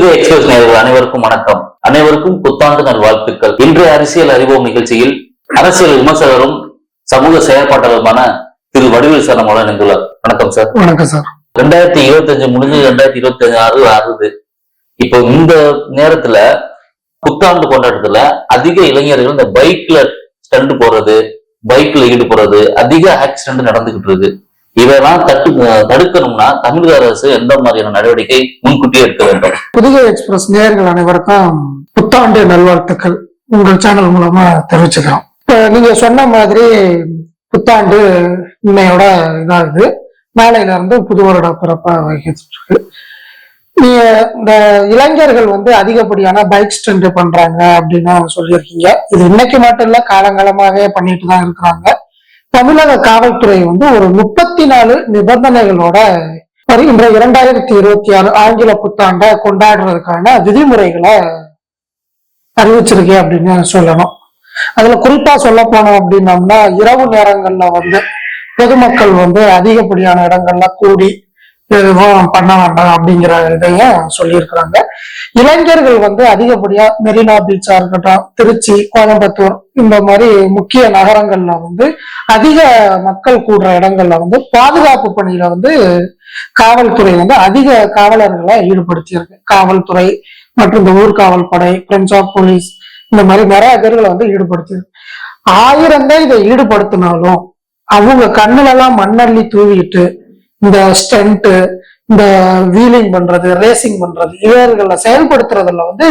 Pudugai express நேயர்கள் அனைவருக்கும் வணக்கம். அனைவருக்கும் புத்தாண்டு நல்வாழ்த்துக்கள் இன்றைய அரசியல் அறிவோம் நிகழ்ச்சியில் அரசியல் விமர்சகரும் சமூக செயற்பாட்டாளருமான திரு வடிவேல் சார் நம்மளோட இணைந்துள்ளார். வணக்கம் சார். வணக்கம் சார். ரெண்டாயிரத்தி இருபத்தஞ்சு முடிஞ்சு ரெண்டாயிரத்தி இருபத்தி ஆறு ஆகுது இப்போ இந்த நேரத்துல புத்தாண்டு கொண்டாட்டத்துல அதிக இளைஞர்கள் இந்த பைக்ல ஸ்டண்ட் போடுறது பைக்ல ஈடுபடுறது அதிக ஆக்சிடென்ட் நடந்துகிட்டு இருக்கு. இதெல்லாம் தட்டு தடுக்கணும்னா தமிழக அரசு எந்த மாதிரியான நடவடிக்கை முன்கூட்டியே எடுக்க வேண்டும்? புதுகை எக்ஸ்பிரஸ் நேயர்கள் அனைவருக்கும் புத்தாண்டு நல்வாழ்த்துக்கள். உங்கள் சேனல் மூலமா தெரிவிச்சுக்கிறோம். இப்ப நீங்க சொன்ன மாதிரி புத்தாண்டு இன்னையோட இதாகுது. நாளையில இருந்து புது வருட பிறப்பா வகிட்டு இருக்கு நீங்க இந்த இளைஞர்கள் வந்து அதிகப்படியான பைக் ஸ்டண்ட் பண்றாங்க அப்படின்னு சொல்லியிருக்கீங்க. இது இன்னைக்கு மட்டும் இல்ல காலங்காலமாகவே பண்ணிட்டு தான் இருக்கிறாங்க. தமிழக காவல்துறை வந்து ஒரு முப்பத்தி நாலு நிபந்தனைகளோட வருகின்ற இரண்டாயிரத்தி இருபத்தி ஆறு ஆங்கில புத்தாண்டை கொண்டாடுறதுக்கான விதிமுறைகளை அறிவிச்சிருக்கேன் அப்படின்னு சொல்லணும். அதுல குறிப்பா சொல்ல போனோம் அப்படின்னம்னா இரவு நேரங்கள்ல வந்து பொதுமக்கள் வந்து அதிகப்படியான இடங்கள்ல கூடி எதுவும் பண்ண வேண்டாம் அப்படிங்கிற இதையும் சொல்லியிருக்கிறாங்க. இளைஞர்கள் வந்து அதிகப்படியா மெரினா பீச்சா இருக்கட்டும் திருச்சி கோயம்புத்தூர் இந்த மாதிரி முக்கிய நகரங்கள்ல வந்து அதிக மக்கள் கூடுற இடங்கள்ல வந்து பாதுகாப்பு பணியில வந்து காவல்துறை வந்து அதிக காவலர்களை ஈடுபடுத்தியிருக்கு. காவல்துறை மற்றும் இந்த ஊர்காவல் படை பிரெஞ்ச் ஆஃப் போலீஸ் இந்த மாதிரி நிறைய பேர்களை வந்து ஈடுபடுத்தியிருக்கு. ஆயிரம் தான் இதை ஈடுபடுத்தினாலும் அவங்க கண்ணுல எல்லாம் மண்ணள்ளி தூவிட்டு இந்த ஸ்டென்ட்டு இந்த வீலிங் பண்றது ரேசிங் பண்றது இவர்களை செயல்படுத்துறதுல வந்து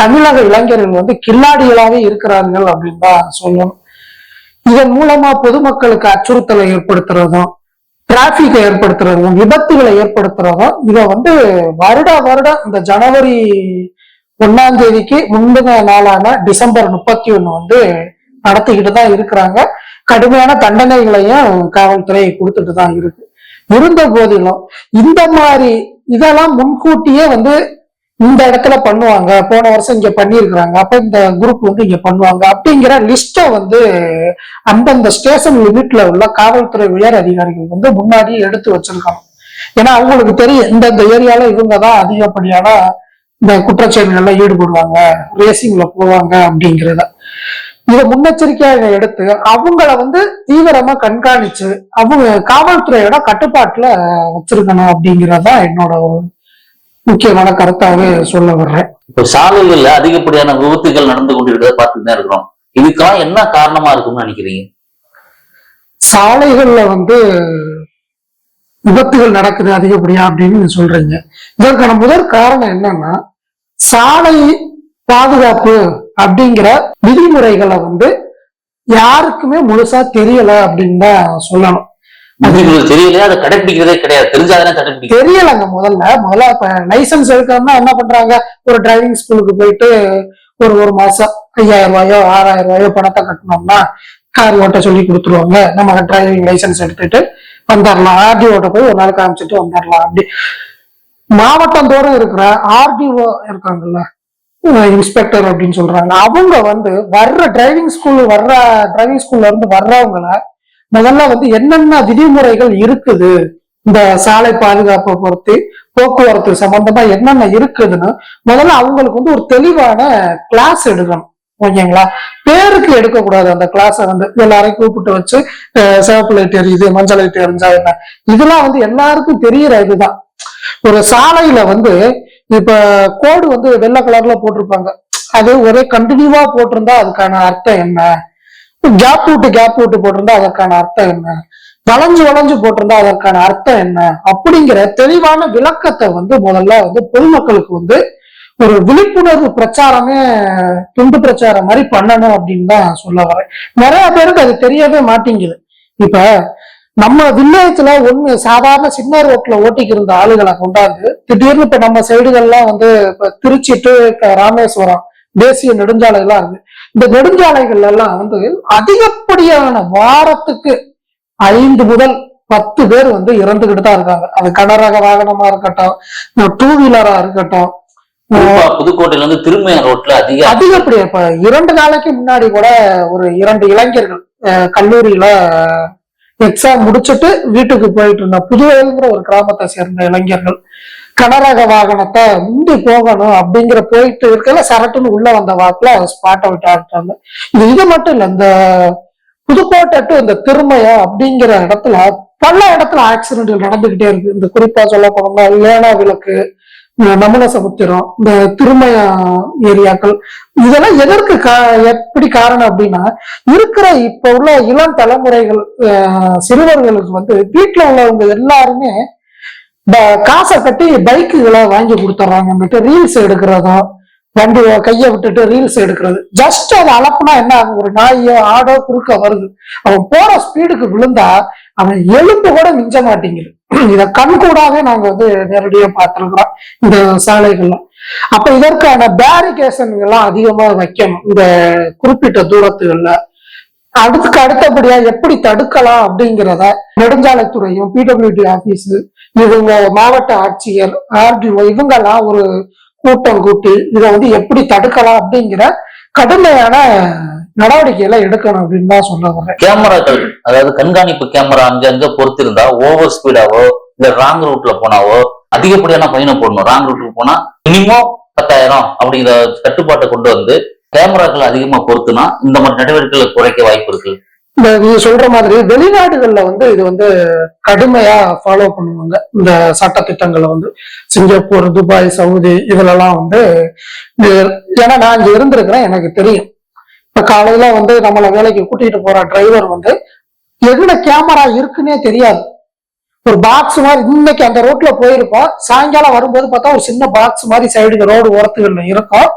தமிழக இளைஞர்கள் வந்து கில்லாடிகளாவே இருக்கிறார்கள் அப்படின்னு தான் சொல்லணும். இதன் மூலமா பொதுமக்களுக்கு அச்சுறுத்தலை ஏற்படுத்துறதும் டிராபிக்கை ஏற்படுத்துறதும் விபத்துகளை ஏற்படுத்துறதும் இதை வந்து வருட வருடம் இந்த ஜனவரி ஒன்னாம் தேதிக்கு முந்தின நாளான டிசம்பர் முப்பத்தி ஒண்ணு வந்து நடத்திக்கிட்டு தான் இருக்கிறாங்க. கடுமையான தண்டனைகளையும் காவல்துறை கொடுத்துட்டு தான் இருக்கு. இருந்த போதிலும் இந்த மாதிரி இதெல்லாம் முன்கூட்டியே வந்து இந்த இடத்துல பண்ணுவாங்க. போன வருஷம் இங்க பண்ணியிருக்கிறாங்க. அப்ப இந்த குரூப் வந்து இங்க பண்ணுவாங்க. அப்படிங்கிற லிஸ்ட்டை வந்து அந்தந்த ஸ்டேஷன் லிமிட்ல உள்ள காவல்துறை உயர் அதிகாரிகள் வந்து முன்னாடி எடுத்து வச்சிருக்காங்க. ஏன்னா அவங்களுக்கு தெரியும் இந்தந்த ஏரியால இவங்க தான் அதிகப்படியான இந்த குற்றச்செயல்கள்ல ஈடுபடுவாங்க ரேசிங்ல போவாங்க அப்படிங்கிறத. இதை முன்னெச்சரிக்கையாக எடுத்து அவங்கள வந்து தீவிரமா கண்காணிச்சு அவங்க காவல்துறையோட கட்டுப்பாட்டுல வச்சிருக்கணும் அப்படிங்கறதா என்னோட ஒரு முக்கியமான கருத்தாவே சொல்ல வர்றேன். இப்போ சாலைகள்ல அதிகப்படியான விபத்துகள் நடந்து கொண்டிருக்கிறத பார்த்துட்டு தான் இருக்கிறோம். இதுக்கெல்லாம் என்ன காரணமா இருக்கும்னு நினைக்கிறீங்க? சாலைகள்ல வந்து விபத்துகள் நடக்குது அதிகப்படியா அப்படின்னு நீங்க சொல்றீங்க. இதற்கான முதற் காரணம் என்னன்னா சாலை பாதுகாப்பு அப்படிங்கிற விதிமுறைகளை வந்து யாருக்குமே முழுசா தெரியல அப்படின்னு தான் சொல்லணும். தெரியலையா? அதை கடைபிடிக்கிறதே கிடையாது. தெரிஞ்சாதானே தெரியலங்க முதல்ல. முதல்ல இப்ப லைசன்ஸ் எடுக்கணும்னா என்ன பண்றாங்க? ஒரு டிரைவிங் ஸ்கூலுக்கு போயிட்டு ஒரு ஒரு மாசம் ஐயாயிரம் ரூபாயோ ஆறாயிரம் ரூபாயோ பணத்தை கட்டணும்னா கார் ஓட்ட சொல்லி கொடுத்துருவாங்க. நம்ம டிரைவிங் லைசன்ஸ் எடுத்துட்டு வந்துடலாம். ஆர்டிஓட்ட போய் ஒரு நாள் காமிச்சிட்டு வந்துடலாம். அப்படி மாவட்டம் தோறும் இருக்கிற ஆர்டிஓ இருக்காங்கல்ல இன்ஸ்பெக்டர் அப்படின்னு சொல்றாங்க. அவங்க வந்து வர்ற டிரைவிங் ஸ்கூல் வர்ற டிரைவிங் ஸ்கூல்ல இருந்து வர்றவங்கள முதல்ல வந்து என்னென்ன விதிமுறைகள் இருக்குது? இந்த சாலை பாதுகாப்பை பொறுத்து போக்குவரத்து சம்பந்தமா என்னென்ன இருக்குதுன்னு முதல்ல அவங்களுக்கு வந்து ஒரு தெளிவான கிளாஸ் எடுக்கணும். ஓகேங்களா? பேருக்கு எடுக்கக்கூடாது அந்த கிளாஸை வந்து. எல்லாரையும் கூப்பிட்டு வச்சு சிவப்பு லைட் எரியுது மஞ்சள் லைட் எரிஞ்சா என்ன? இதெல்லாம் வந்து எல்லாருக்கும் தெரியற இதுதான். ஒரு சாலையில வந்து இப்ப கோடு வந்து வெள்ளை கலர்ல போட்டிருப்பாங்க. அது ஒரே கண்டினியூவா போட்டிருந்தா அதுக்கான அர்த்தம் என்ன? கேப் விட்டு கேப் விட்டு போட்டிருந்தா அதற்கான அர்த்தம் என்ன? வளைஞ்சு வளைஞ்சு போட்டிருந்தா அதற்கான அர்த்தம் என்ன? அப்படிங்கிற தெளிவான விளக்கத்தை வந்து முதல்ல வந்து பொதுமக்களுக்கு வந்து ஒரு விழிப்புணர்வு பிரச்சாரமே துண்டு பிரச்சாரம் மாதிரி பண்ணணும் அப்படின்னு தான் சொல்ல வரேன். நிறைய பேருக்கு அது தெரியவே மாட்டேங்குது. இப்ப நம்ம வில்லேஜ்ல ஒண்ணு சாதாரண சின்ன ரோட்ல ஓட்டிக்கு இருந்த ஆளுகளை கொண்டாந்து திடீர்னு இப்ப நம்ம சைடுகள்லாம் வந்து இப்ப திருச்சி டு ராமேஸ்வரம் தேசிய நெடுஞ்சாலை எல்லாம் இருக்கு. இந்த நெடுஞ்சாலைகள்ல எல்லாம் வந்து அதிகப்படியான வாரத்துக்கு ஐந்து முதல் பத்து பேர் வந்து இறந்துகிட்டு தான் இருக்காங்க. அது கனரக வாகனமா இருக்கட்டும் டூ வீலரா இருக்கட்டும் புதுக்கோட்டையில இருந்து திருமையார் ரோட்ல அதிக அதிகப்படி இப்ப இரண்டு நாளைக்கு முன்னாடி கூட ஒரு இரண்டு இளைஞர்கள் கல்லூரியில எக்ஸாம் முடிச்சுட்டு வீட்டுக்கு போயிட்டு இருந்த புதுவைங்கிற ஒரு கிராமத்தை சேர்ந்த இளைஞர்கள் கனரக வாகனத்தை முந்தி போகணும் அப்படிங்கிற போயிட்டு இருக்கல சரட்டுன்னு உள்ள வந்த வாக்குல ஸ்பாட்டை விட்டு ஆட்டாங்க இது இது மட்டும் இல்ல இந்த புதுக்கோட்டை டு இந்த திருமயம் அப்படிங்கிற இடத்துல பல இடத்துல ஆக்சிடென்ட்கள் நடந்துகிட்டே இருக்கு. இந்த குறிப்பா சொல்ல போனோம்னா லேனா விளக்கு நமன சமுத்திரம் இந்த திருமய ஏரியாக்கள் இதெல்லாம் எதற்கு கா எப்படி காரணம் அப்படின்னா இருக்கிற இப்ப உள்ள இளம் தலைமுறைகள் அஹ், சிறுவர்களுக்கு வந்து வீட்டுல உள்ளவங்க எல்லாருமே காசை கட்டி பைக்குகளை வாங்கி கொடுத்துட்றாங்க ரீல்ஸ் எடுக்கிறதோ வண்டி கையை விட்டுட்டு ரீல்ஸ் எடுக்கிறது. ஜஸ்ட் அதை அளப்புனா என்ன ஆகும்? ஒரு நாயோ ஆடோ குறுக்க வருது. அவன் போற ஸ்பீடுக்கு விழுந்தா அவன் எலும்பு கூட மிஞ்ச மாட்டேங்குது. இத கண்கூடாவே நாங்க வந்து நேரடியா பார்த்துருக்குறோம். இந்த சாலைகள்ல. அப்ப இதற்கான பேரிகேஷன் எல்லாம் அதிகமா வைக்கணும். இந்த குறிப்பிட்ட தூரத்துகள்ல. அடுத்துக்கு அடுத்தபடியா எப்படி தடுக்கலாம் அப்படிங்கிறத நெடுஞ்சாலைத்துறையும் பிடபிள்யூடி ஆபீஸ் இவங்க மாவட்ட ஆட்சியர் ஆர்டிஓ இவங்கெல்லாம் ஒரு கூட்டம் கூட்டி இதை வந்து எப்படி தடுக்கலாம் அப்படிங்கிற கடுமையான நடவடிக்கைகளை எடுக்கணும் அப்படின்னு தான் சொல்ல வரேன் கேமராக்கள் அதாவது கண்காணிப்பு கேமரா அங்க அங்க பொறுத்திருந்தா ஓவர் ஸ்பீடாவோ இல்ல ராங் ரூட்ல போனாவோ அதிகப்படியான பயணம் போடணும். ராங் ரூட்டுக்கு போனா மினிமம் பத்தாயிரம் அப்படிங்கிற கட்டுப்பாட்டை கொண்டு வந்து கேமராக்கள் அதிகமா பொறுத்துனா இந்த மாதிரி நடவடிக்கைகளை குறைக்க வாய்ப்பு இருக்கு. இந்த நீங்க சொல்ற மாதிரி வெளிநாடுகள்ல வந்து இது வந்து கடுமையா ஃபாலோ பண்ணுவாங்க. இந்த சட்ட திட்டங்களை வந்து சிங்கப்பூர் துபாய் சவுதி இதுலலாம் வந்து ஏன்னா நான் இங்க இருந்திருக்கிறேன் எனக்கு தெரியும். இப்ப காலையில வந்து நம்மளை வேலைக்கு கூட்டிட்டு போற டிரைவர் வந்து எதுல கேமரா இருக்குன்னே தெரியாது. ஒரு பாக்ஸ் மாதிரி இன்னைக்கு அந்த ரோட்ல போயிருப்போம். சாயங்காலம் வரும்போது பார்த்தா ஒரு சின்ன பாக்ஸ் மாதிரி சைடு ரோடு ஓரத்துகள்ல இருக்கும்.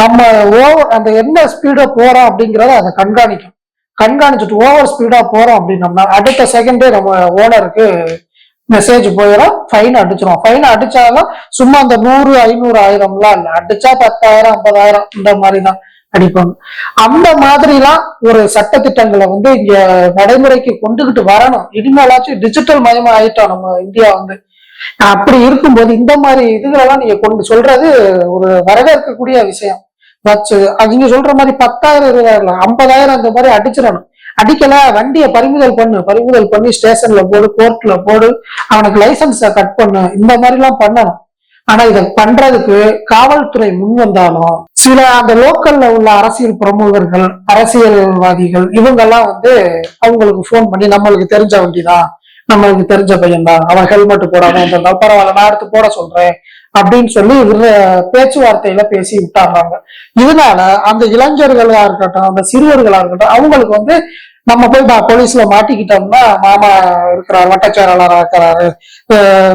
நம்ம ஓவர் அந்த என்ன ஸ்பீட போறோம் அப்படிங்கறத அதை கண்காணிக்கும். கண்காணிச்சுட்டு ஓவர் ஸ்பீடா போறோம் அப்படின்னம்னா அடுத்த செகண்டே நம்ம ஓனருக்கு மெசேஜ் போயிடும் ஃபைன் அடிச்சிடும் ஃபைன் அடிச்சாலும் சும்மா அந்த நூறு ஐநூறு ஆயிரம்லாம் இல்லை. அடிச்சா பத்தாயிரம் ஐம்பதாயிரம் இந்த மாதிரி தான் அடிப்பாங்க. அந்த மாதிரிலாம் ஒரு சட்ட திட்டங்களை வந்து இங்க நடைமுறைக்கு கொண்டுகிட்டு வரணும். இனிமேலாச்சும் டிஜிட்டல் மயமா ஆயிட்டோம் நம்ம இந்தியா வந்து. அப்படி இருக்கும்போது இந்த மாதிரி இதுகளெல்லாம் நீங்க கொண்டு சொல்றது ஒரு வரவேற்கக்கூடிய விஷயம். வச்சு அவங்க நீங்க சொல்ற மாதிரி பத்தாயிரம் இருபதாயிரம் ஐம்பதாயிரம் அந்த மாதிரி அடிச்சிடணும். அடிக்கல வண்டியை பறிமுதல் பண்ணு பறிமுதல் பண்ணி ஸ்டேஷன்ல போடு கோர்ட்ல போடு அவனுக்கு லைசன்ஸ கட் பண்ணு இந்த மாதிரி எல்லாம் பண்ணணும். ஆனா இத பண்றதுக்கு காவல்துறை முன் வந்தாலும் சில அந்த லோக்கல்ல உள்ள அரசியல் பிரமுகர்கள் அரசியல்வாதிகள் இவங்கெல்லாம் வந்து அவங்களுக்கு போன் பண்ணி நம்மளுக்கு தெரிஞ்ச வண்டிதான் நம்மளுக்கு தெரிஞ்ச பையன் தான் அவன் ஹெல்மெட் போடாம இருந்தாலும் பரவாயில்ல நான் எடுத்து போட சொல்றேன் அப்படின்னு சொல்லி இவர பேச்சுவார்த்தையில பேசி விட்டாடுறாங்க இதனால அந்த இளைஞர்களா இருக்கட்டும் அந்த சிறுவர்களா இருக்கட்டும் அவங்களுக்கு வந்து நம்ம போய் பா- போலீஸ்ல மாட்டிக்கிட்டோம்னா மாமா இருக்கிறார் வட்ட செயலாளராக இருக்கிறாரு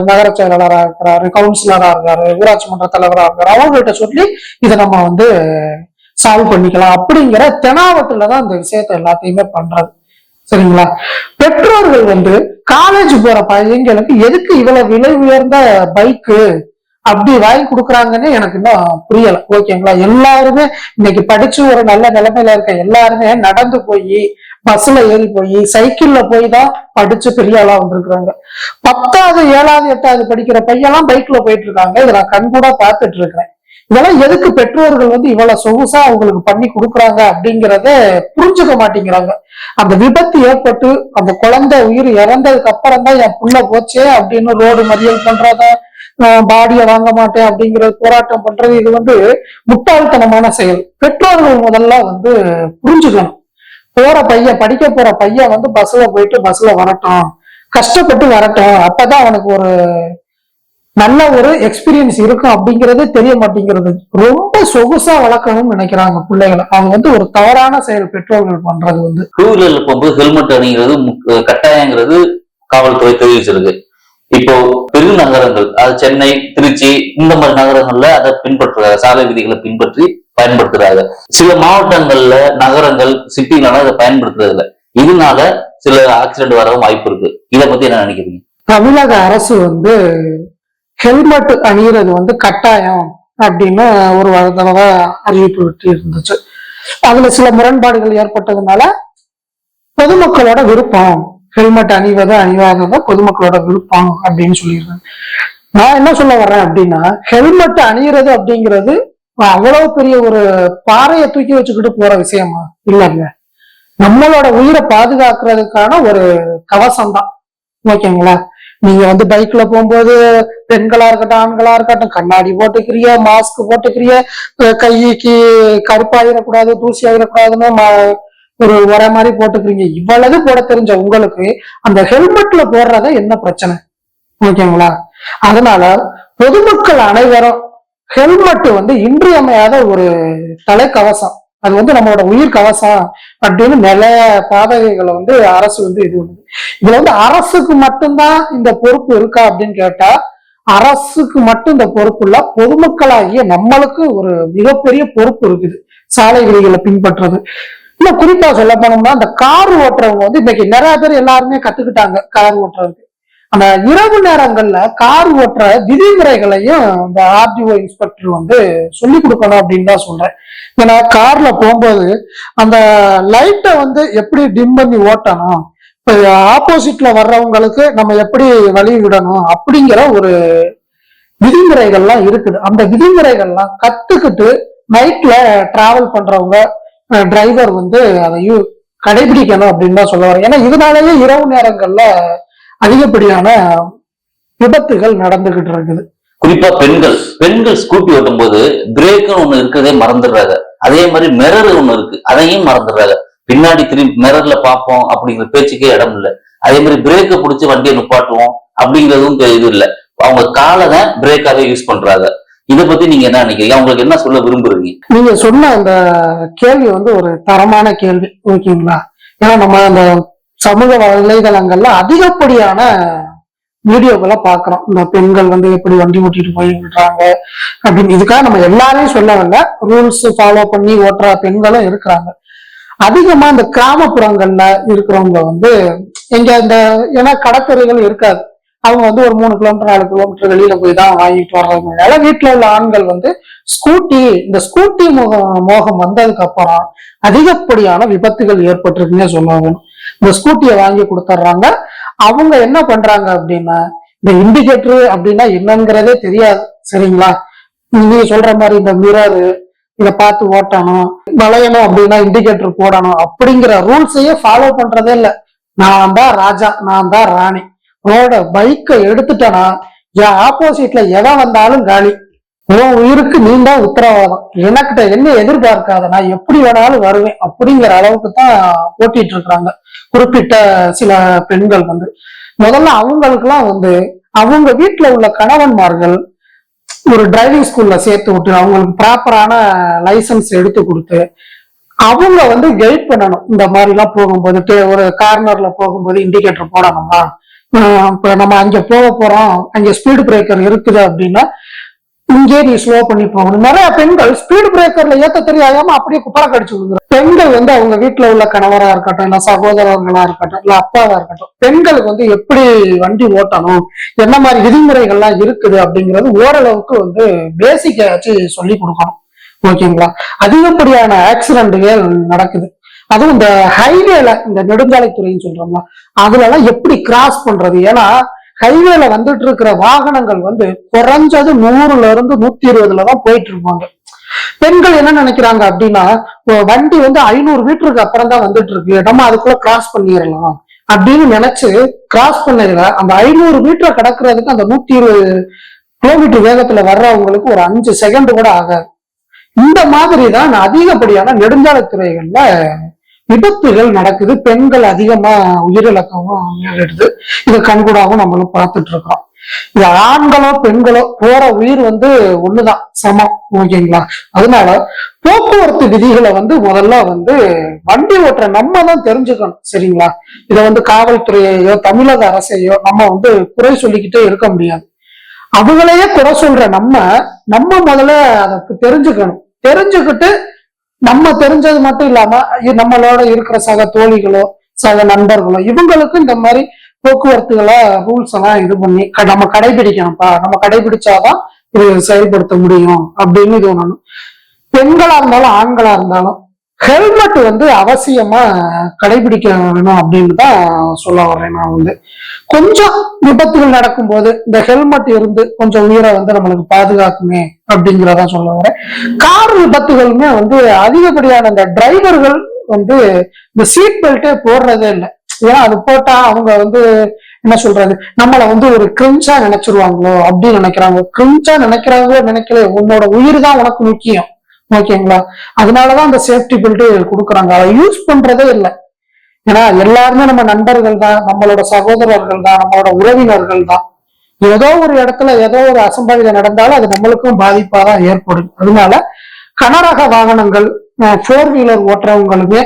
நகர செயலாளராக இருக்கிறாரு கவுன்சிலரா இருக்காரு ஊராட்சி மன்ற தலைவரா இருக்காரு அவங்கள்ட்ட சொல்லி இதை நம்ம வந்து சால்வ் பண்ணிக்கலாம் அப்படிங்கிற தெனாவத்துல தான் இந்த விஷயத்த எல்லாத்தையுமே பண்றது. சரிங்களா? பெற்றோர்கள் வந்து காலேஜ் போற பையங்களுக்கு எதுக்கு இவ்வளவு விலை உயர்ந்த பைக்கு அப்படி வாங்கி கொடுக்குறாங்கன்னு எனக்கு இன்னும் புரியல. ஓகேங்களா எல்லாருமே இன்னைக்கு படிச்சு ஒரு நல்ல நிலைமையில இருக்க எல்லாருமே நடந்து போய் பஸ்ல ஏறி போய் சைக்கிள்ல போய் தான் படிச்சு பெரிய ஆளா வந்திருக்கிறாங்க. பத்தாவது ஏழாவது எட்டாவது படிக்கிற பையெல்லாம் பைக்ல போயிட்டு இருக்காங்க. இதை நான் கண் கூட பார்த்துட்டு இருக்கிறேன். இதெல்லாம் எதுக்கு பெற்றோர்கள் வந்து இவ்வளவு சொகுசா அவங்களுக்கு பண்ணி கொடுக்குறாங்க அப்படிங்கறத புரிஞ்சுக்க மாட்டேங்கிறாங்க. அந்த விபத்து ஏற்பட்டு அந்த குழந்தை உயிர் இறந்ததுக்கு அப்புறம் தான் என் புள்ள போச்சே அப்படின்னு ரோடு மறியல் பண்றத பாடியை வாங்க மாட்டேன் அப்படிங்கிற போராட்டம் பண்றது இது வந்து முட்டாள்தனமான செயல். பெற்றோர்கள் முதல்ல வந்து புரிஞ்சுக்கணும். போற பையன் படிக்க போற பையன் வந்து பஸ்ல போயிட்டு பஸ்ல வரட்டும். கஷ்டப்பட்டு வரட்டும். அப்பதான் அவனுக்கு ஒரு நல்ல ஒரு எக்ஸ்பீரியன்ஸ் இருக்கும் அப்படிங்கிறது தெரிய மாட்டேங்கிறது. ரொம்ப சொகுசா வளர்க்கணும்னு நினைக்கிறாங்க பிள்ளைகளை. அவங்க வந்து ஒரு தவறான செயல் பெற்றோர்கள் பண்றது வந்து. டூ வீலர்ல போகும்போது ஹெல்மெட் அணிங்கிறது கட்டாயங்கிறது காவல்துறை தெரிவிச்சிருக்கு. இப்போ பெரு நகரங்கள் அது சென்னை திருச்சி இந்த மாதிரி நகரங்கள்ல அதை பின்பற்றுறாங்க. சாலை விதிகளை பின்பற்றி பயன்படுத்துறாங்க. சில மாவட்டங்கள்ல நகரங்கள் சிட்டினால அதை பயன்படுத்துறது இல்லை இதனால சில ஆக்சிடென்ட் வரவும் வாய்ப்பு இருக்கு. இதை பத்தி என்ன நினைக்கிறீங்க? தமிழக அரசு வந்து ஹெல்மெட் அணிகிறது வந்து கட்டாயம் அப்படின்னு ஒரு தடவை அறிவிப்பு விட்டு இருந்துச்சு அதுல சில முரண்பாடுகள் ஏற்பட்டதுனால பொதுமக்களோட விருப்பம் ஹெல்மெட் அணிவது அணிவாததை பொதுமக்களோட விருப்பம் அப்படின்னு சொல்லிடுறாங்க. நான் என்ன சொல்ல வர்றேன் அப்படின்னா ஹெல்மெட் அணிகிறது அப்படிங்கிறது அவ்வளவு பெரிய ஒரு பாறையை தூக்கி வச்சுக்கிட்டு போற விஷயமா? இல்லைங்க. நம்மளோட உயிரை பாதுகாக்கிறதுக்கான ஒரு கவசம் தான் ஓகேங்களா? நீங்க வந்து பைக்ல போகும்போது பெண்களா இருக்கட்டும் ஆண்களா இருக்கட்டும் கண்ணாடி போட்டுக்கிறிய மாஸ்க் போட்டுக்கிறிய கைக்கு கருப்பாயிடக்கூடாது தூசி ஆயிடக்கூடாதுன்னு ஒரு உர மாதிரி போட்டுக்கிறீங்க. இவ்வளவு போட தெரிஞ்ச உங்களுக்கு அந்த ஹெல்மெட்ல போடுறத என்ன பிரச்சனை? ஓகேங்களா? அதனால பொதுமக்கள் அனைவரும் ஹெல்மெட் வந்து இன்றியமையாத ஒரு தலைக்கவசம். அது வந்து நம்மளோட உயிர் கவசம் அப்படின்னு நிறைய பாதகைகளை வந்து அரசு வந்து இது பண்ணுது. இதுல வந்து அரசுக்கு மட்டும்தான் இந்த பொறுப்பு இருக்கா அப்படின்னு கேட்டா அரசுக்கு மட்டும் இந்த பொறுப்பு இல்ல பொதுமக்களாகிய நம்மளுக்கு ஒரு மிகப்பெரிய பொறுப்பு இருக்குது. சாலை விதிகளை பின்பற்றுறது. இல்ல குறிப்பா சொல்ல போனோம்னா அந்த கார் ஓட்டுறவங்க வந்து இன்னைக்கு நிறைய பேர் எல்லாருமே கத்துக்கிட்டாங்க கார் ஓட்டுறதுக்கு. அந்த இரவு நேரங்கள்ல கார் ஓட்டுற விதிமுறைகளையும் இந்த ஆர்டிஓ இன்ஸ்பெக்டர் வந்து சொல்லி கொடுக்கணும் அப்படின்னு தான் சொல்றேன். ஏன்னா கார்ல போகும்போது அந்த லைட்டை வந்து எப்படி டிம் பண்ணி ஓட்டணும் இப்போ ஆப்போசிட்ல வர்றவங்களுக்கு நம்ம எப்படி வழி விடணும் அப்படிங்கிற ஒரு விதிமுறைகள்லாம் இருக்குது. அந்த விதிமுறைகள்லாம் கத்துக்கிட்டு நைட்ல டிராவல் பண்றவங்க டிரைவர் வந்து அதையும் கடைபிடிக்கணும் அப்படின்னு தான் சொல்ல வரேன் ஏன்னா இதனாலேயே இரவு நேரங்கள்ல அதிகப்படியான விபத்துகள் நடந்துகிட்டு இருக்குது. குறிப்பா பெண்கள் பெண்கள் ஸ்கூட்டி ஓட்டும் போது பிரேக்குன்னு ஒண்ணு இருக்கிறதே மறந்துடுறாங்க. அதே மாதிரி மிரர் ஒண்ணு இருக்கு அதையும் மறந்துடுறாங்க. பின்னாடி திரும்பி மிரர்ல பார்ப்போம் அப்படிங்கிற பேச்சுக்கே இடம் இல்லை. அதே மாதிரி பிரேக்கை பிடிச்சி வண்டியை நிப்பாட்டுவோம் அப்படிங்கிறதும் இது இல்லை. அவங்க காலை தான் பிரேக்காவே யூஸ் பண்றாங்க. இதை பத்தி நீங்க என்ன நினைக்கிறீங்க? அவங்களுக்கு என்ன சொல்ல விரும்புறீங்க? நீங்க சொன்ன அந்த கேள்வி வந்து ஒரு தரமான கேள்வி ஓகேங்களா? ஏன்னா நம்ம அந்த சமூக வலைதளங்கள்ல அதிகப்படியான வீடியோக்களை பாக்குறோம் இந்த பெண்கள் வந்து எப்படி வண்டி ஓட்டிட்டு போய் விடுறாங்க அப்படின்னு. இதுக்காக நம்ம எல்லாரையும் சொல்ல வரல. ரூல்ஸ் ஃபாலோ பண்ணி ஓட்டுற பெண்களும் இருக்கிறாங்க. அதிகமா இந்த கிராமப்புறங்கள்ல இருக்கிறவங்க வந்து எங்க இந்த ஏன்னா கடற்கரைகள் இருக்காது. அவங்க வந்து ஒரு மூணு கிலோமீட்டர் நாலு கிலோமீட்டர் வெளியில போய் தான் வாங்கிட்டு வர்றதுனால வீட்டுல உள்ள ஆண்கள் வந்து ஸ்கூட்டி இந்த ஸ்கூட்டி மோகம் மோகம் வந்ததுக்கு அப்புறம் அதிகப்படியான விபத்துகள் ஏற்பட்டிருக்குன்னே சொல்லுவாங்க. இந்த ஸ்கூட்டியை வாங்கி கொடுத்துட்றாங்க. அவங்க என்ன பண்றாங்க அப்படின்னா இந்த இண்டிகேட்டர் அப்படின்னா என்னங்கிறதே தெரியாது. சரிங்களா? நீங்க சொல்ற மாதிரி இந்த மிரரு இதை பார்த்து ஓட்டணும் வளையணும் அப்படின்னா இண்டிகேட்டர் போடணும் அப்படிங்கிற ரூல்ஸையே ஃபாலோ பண்றதே இல்லை. நான் தான் ராஜா நான் தான் ராணி. ரோட பைக்கை எடுத்துட்டேன்னா என் ஆப்போசிட்ல எவன் வந்தாலும் காலி. உன் உயிருக்கு நீ தான் உத்தரவாதம். எனக்கிட்ட என்ன எதிர்பார்க்காத நான் எப்படி வேணாலும் வருவேன் அப்படிங்கிற அளவுக்கு தான் ஓட்டிட்டு இருக்கிறாங்க. குறிப்பிட்ட சில பெண்கள் வந்து. முதல்ல அவங்களுக்குலாம் வந்து அவங்க வீட்டுல உள்ள கணவன்மார்கள் ஒரு டிரைவிங் ஸ்கூல்ல சேர்த்து விட்டு அவங்களுக்கு ப்ராப்பரான லைசன்ஸ் எடுத்து கொடுத்து அவங்க வந்து கைட் பண்ணணும். இந்த மாதிரிலாம் போகும்போது ஒரு கார்னர்ல போகும்போது இண்டிகேட்டர் போடணுமா? இப்போ நம்ம அங்கே போக போகிறோம் அங்கே ஸ்பீடு பிரேக்கர் இருக்குது அப்படின்னா இங்கே நீ ஸ்லோ பண்ணி போகணும். நிறைய பெண்கள் ஸ்பீடு பிரேக்கர்ல ஏத்த தெரியாம அப்படியே குப்பரை கடிச்சு விடுறாங்க பெண்கள் வந்து அவங்க வீட்டுல உள்ள கணவரா இருக்கட்டும் இல்ல சகோதரர்களா இருக்கட்டும் இல்ல அப்பாவா இருக்கட்டும் பெண்களுக்கு வந்து எப்படி வண்டி ஓட்டணும் என்ன மாதிரி விதிமுறைகள்லாம் இருக்குது அப்படிங்கிறது ஓரளவுக்கு வந்து பேசிக்காச்சு சொல்லி கொடுக்கணும். ஓகேங்களா? அதிகப்படியான ஆக்சிடென்ட்கள் நடக்குது. அதுவும் இந்த ஹைவேல இந்த நெடுஞ்சாலைத்துறைன்னு சொல்றோம்ல அதுல எல்லாம் எப்படி கிராஸ் பண்றது? ஏன்னா ஹைவேல வந்துட்டு இருக்கிற வாகனங்கள் வந்து குறைஞ்சது நூறுல இருந்து நூத்தி இருபதுல தான் போயிட்டு இருப்பாங்க பெண்கள் என்ன நினைக்கிறாங்க அப்படின்னா வண்டி வந்து ஐநூறு மீட்டருக்கு அப்புறம் தான் வந்துட்டு இருக்கு நம்ம அதுக்குள்ள கிராஸ் பண்ணிடலாம். அப்படின்னு நினைச்சு கிராஸ் பண்ணதுல அந்த ஐநூறு மீட்டர் கடக்கிறதுக்கு அந்த நூத்தி இருபது கிலோமீட்டர் வேகத்துல வர்றவங்களுக்கு ஒரு அஞ்சு செகண்ட் கூட ஆகாது. இந்த மாதிரி தான் அதிகப்படியான நெடுஞ்சாலைத்துறைகள்ல விபத்துகள் நடக்குது. பெண்கள் அதிகமா உயிரிழக்கவும் நேரிடுது இதை கண்கூடாகவும் நம்மளும் பார்த்துட்டு இருக்கோம். இது ஆண்களோ பெண்களோ போற உயிர் வந்து ஒண்ணுதான். சமம். ஓகேங்களா? அதனால போக்குவரத்து விதிகளை வந்து முதல்ல வந்து வண்டி ஓட்டுற நம்ம தான் தெரிஞ்சுக்கணும். சரிங்களா? இதை வந்து காவல்துறையையோ தமிழக அரசையோ நம்ம வந்து குறை சொல்லிக்கிட்டே இருக்க முடியாது. அவங்களையே குறை சொல்ற நம்ம நம்ம முதல்ல அதை தெரிஞ்சுக்கணும். தெரிஞ்சுக்கிட்டு நம்ம தெரிஞ்சது மட்டும் இல்லாம இ- நம்மளோட இருக்கிற சக தோழிகளோ சக நண்பர்களோ இவங்களுக்கும் இந்த மாதிரி போக்குவரத்துகளை ரூல்ஸ் எல்லாம் இது பண்ணி க- நம்ம கடைபிடிக்கணும்ப்பா. நம்ம கடைபிடிச்சாதான் இது செயல்படுத்த முடியும் அப்படின்னு இது ஒண்ணு பெண்களா இருந்தாலும் ஆண்களா இருந்தாலும் ஹெல்மெட் வந்து அவசியமா கடைபிடிக்க வேணும் அப்படின்னு தான் சொல்ல வர்றேன் நான் வந்து. கொஞ்சம் விபத்துகள் நடக்கும்போது இந்த ஹெல்மெட் இருந்து கொஞ்சம் உயிரை வந்து நம்மளுக்கு பாதுகாக்குமே அப்படிங்கிறதா சொல்ல வரேன். கார் விபத்துகளுமே வந்து அதிகப்படியான இந்த டிரைவர்கள் வந்து இந்த சீட் பெல்ட்டே போடுறதே இல்லை. ஏன்னா அது போட்டா அவங்க வந்து என்ன சொல்றது? நம்மள வந்து ஒரு கிரிஞ்சா நினைச்சிருவாங்களோ அப்படின்னு நினைக்கிறாங்க. கிரிஞ்சா நினைக்கிறாங்களோ நினைக்கல உன்னோட உயிர் தான் உனக்கு முக்கியம். ஓகேங்களா? அதனாலதான் அந்த சேஃப்டி பெல்ட் கொடுக்குறாங்க. அதை யூஸ் பண்றதே இல்லை. ஏன்னா எல்லாருமே நம்ம நண்பர்கள் தான் நம்மளோட சகோதரர்கள் தான் நம்மளோட உறவினர்கள் தான். ஏதோ ஒரு இடத்துல ஏதோ ஒரு அசம்பாவிதம் நடந்தாலும் அது நம்மளுக்கும் பாதிப்பா தான் ஏற்படும். அதனால கனரக வாகனங்கள் ஃபோர் வீலர் ஓட்டுறவங்களுமே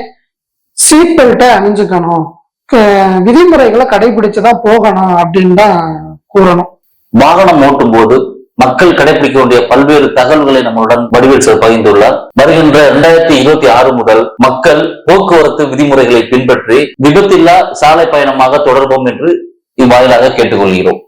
சீட் பெல்ட்டை அணிஞ்சுக்கணும். விதிமுறைகளை கடைபிடிச்சுதான் போகணும் அப்படின்னு தான் கூறணும். வாகனம் ஓட்டும் போது மக்கள் கடைபிடிக்க வேண்டிய பல்வேறு தகவல்களை நம்மளுடன் வடிவேல் சார் பகிர்ந்துள்ளார். வருகின்ற இரண்டாயிரத்தி இருபத்தி ஆறு முதல் மக்கள் போக்குவரத்து விதிமுறைகளை பின்பற்றி விபத்தில்லா சாலை பயணமாக தொடர்போம் என்று இவ்வாயிலாக கேட்டுக்கொள்கிறோம்.